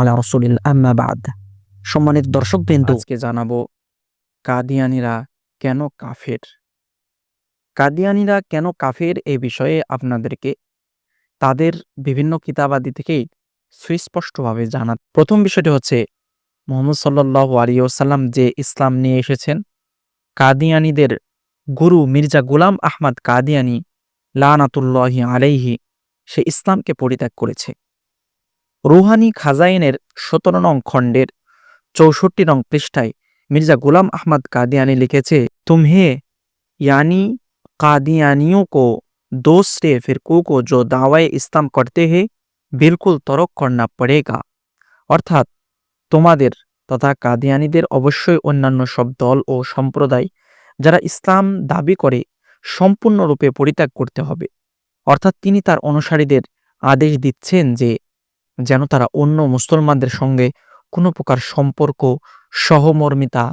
আলা সম্মানিত দর্শক বিন্দু, আজকে জানাব কাদিয়ানিরা কেন কাফের? কাদিয়ানিরা কেন কাফের এ বিষয়ে আপনাদেরকে তাদের বিভিন্ন কিতাবাদি থেকেই সুস্পষ্টভাবে জানা প্রথম বিষয়টি হচ্ছে মোহাম্মদ সাল্লাহ আলিয়াল্লাম যে ইসলাম নিয়ে এসেছেন, কাদিয়ানিদের গুরু মির্জা গুলাম আহমদ কাদিয়ানি লানাতুল্লাহি আলাইহি, সে ইসলামকে পরিত্যাগ করেছে। রুহানি খাজাইনের সতেরো নং খণ্ডের চৌষট্টি নং পৃষ্ঠায় মির্জা গোলাম আহমদ কাদিয়ানি লিখেছে, তুমহে ইয়ানি কাদিয়ানিও কো दूसरे ফিরকু কো জো দাওয়ায় ইস্তাম করতে হে, বিলকুল তরক করনা পড়েগা। অর্থাৎ তোমাদের তথা কাদিয়ানিদের অবশ্যই অন্যান্য সব দল ও সম্প্রদায় যারা ইসলাম দাবি করে সম্পূর্ণরূপে পরিত্যাগ করতে হবে। অর্থাৎ তিনি তার অনুসারীদের আদেশ দিচ্ছেন যে যেন তারা অন্য মুসলমানদের সঙ্গে কোনো প্রকার সম্পর্ক, সহমর্মিতা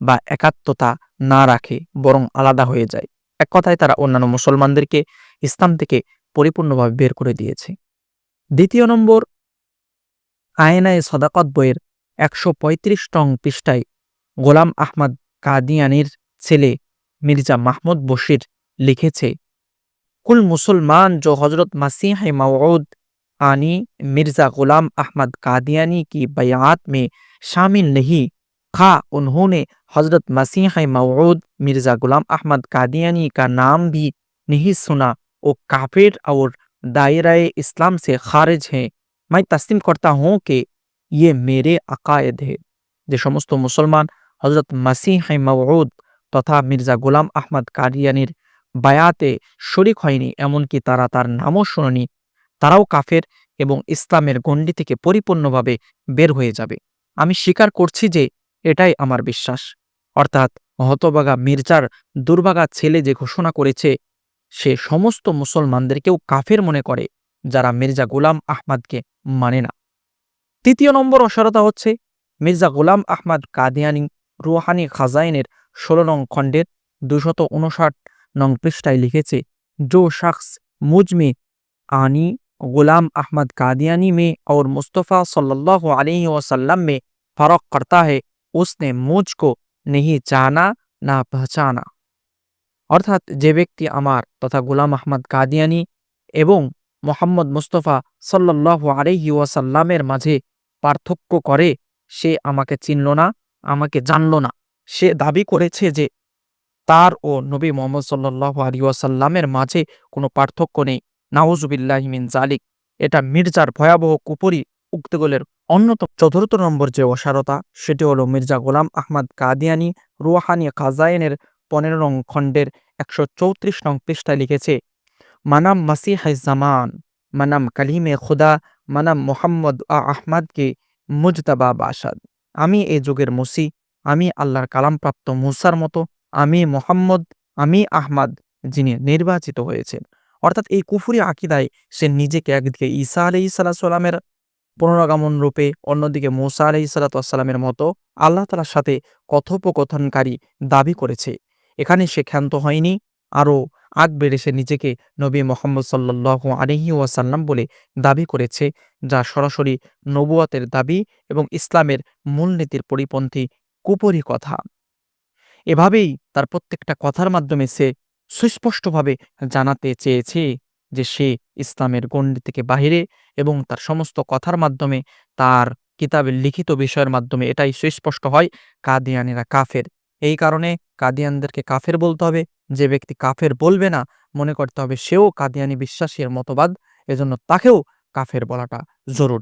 বা একাত্মতা না রাখে, বরং আলাদা হয়ে যায়। এক কথায় তারা অন্যান্য মুসলমানদেরকে ইসলাম থেকে পরিপূর্ণভাবে বের করে দিয়েছে। দ্বিতীয় নম্বর, আয়নায় সদাকত বইয়ের একশো পঁয়ত্রিশ টং পৃষ্ঠায় গোলাম আহমদ কাদিয়ানির ছেলে মির্জা মাহমুদ বশির লিখেছে, কুল মুসলমান জো হজরত মাসিহাই মাউদ आनी मिर्ज़ा गुलाम अहमद कादियानी की बयात में शामिल नहीं खा उन्होंने हजरत मसीह मऊद मिर्ज़ा गुलाम अहमद कादियानी का नाम भी नहीं सुना वो काफिर और दायरा इस्लाम से खारिज हैं मैं तस्लीम करता हूँ कि ये मेरे अकायद है যে সমস্ত মুসলমান হজরত মাসিহ মউদ তথা মির্জা গোলাম আহমদ কাদিয়ানির বায়াতে শরিক হয়নি এমনকি তারা তার নামও শুনেনি তারাও কাফের এবং ইসলামের গণ্ডি থেকে পরিপূর্ণভাবে বের হয়ে যাবে। আমি স্বীকার করছি যে এটাই আমার বিশ্বাস। অর্থাৎ হতবাগা মির্জার দুর্বাগা ছেলে যে ঘোষণা করেছে, সে সমস্ত মুসলমানদেরকেও কাফের মনে করে, যারা মির্জা গোলাম আহমদকে মানে না। তৃতীয় নম্বর অসারতা হচ্ছে, মির্জা গোলাম আহমদ কাদিয়ানি রুহানি খাজাইনের ষোলো নং খণ্ডের দুশত উনষাট নং পৃষ্ঠায় লিখেছে, জো শাখস মুজমে আনি गुलाम अहमद कादियानी में और मुस्तफ़ा सल्लल्लाहु अलैहि वसल्लम में फ़र्क करता है उसने मुझको नहीं जाना না পহচানা অর্থাৎ যে ব্যক্তি আমার তথা গোলাম আহমদ কাদিয়ানি এবং মোহাম্মদ মুস্তফা সাল্লাহ আলহি ওয়াসাল্লামের মাঝে পার্থক্য করে সে আমাকে চিনল না আমাকে জানল না সে দাবি করেছে যে তার ও নবী মোহাম্মদ সাল্লাহ আলী ওয়াসাল্লামের মাঝে কোনো পার্থক্য নেই নাউজুবিল্লাহিমিন জালিক এটা মির্জার ভয়াবহ কুপুরি উক্তগুলের অন্যতম। চতুর্থ নম্বর যে অসারতা, সেটি হলো মির্জা গোলাম আহমদ কাদিয়ানি রুহানি খাজাইনের পনেরো নং খণ্ডের একশো চৌত্রিশ নং পৃষ্ঠায় লিখেছে, মানাম মাসিহ জামান, মানাম কালিমে খুদা, মানাম মোহাম্মদ আ আহমদকে মুজতাবা বাসাদ আমি এই যুগের মুসি, আমি আল্লাহর কালামপ্রাপ্ত মুসার মতো, আমি মোহাম্মদ, আমি আহমদ যিনি নির্বাচিত হয়েছেন। অর্থাৎ এই কুফুরি আকিদায় সে নিজেকে একদিকে ঈসা আলি সাল্লামের পুনরাগমন রূপে, অন্যদিকে মোসা আলি সাল্লাতামের মতো আল্লাহ তালার সাথে কথোপকথনকারী দাবি করেছে। এখানে সে ক্ষান্ত হয়নি, আরও আগ বেড়ে সে নিজেকে নবী মোহাম্মদ সাল্লাহ আলহি ওয়াসাল্লাম বলে দাবি করেছে, যা সরাসরি নবুয়াতের দাবি এবং ইসলামের মূলনীতির পরিপন্থী কুপরি কথা। এভাবেই তার প্রত্যেকটা কথার মাধ্যমে সে সুস্পষ্টভাবে জানাতে চেয়েছে যে সে ইসলামের গণ্ডি থেকে বাহিরে এবং তার সমস্ত কথার মাধ্যমে তার কিতাবের লিখিত বিষয়ের মাধ্যমে এটাই সুস্পষ্ট হয়, কাদিয়ানিরা কাফের। এই কারণে কাদিয়ানদেরকে কাফের বলতে হবে। যে ব্যক্তি কাফের বলবে না, মনে করতে হবে সেও কাদিয়ানি বিশ্বাসীর মতবাদ, এজন্য তাকেও কাফের বলাটা জরুরি।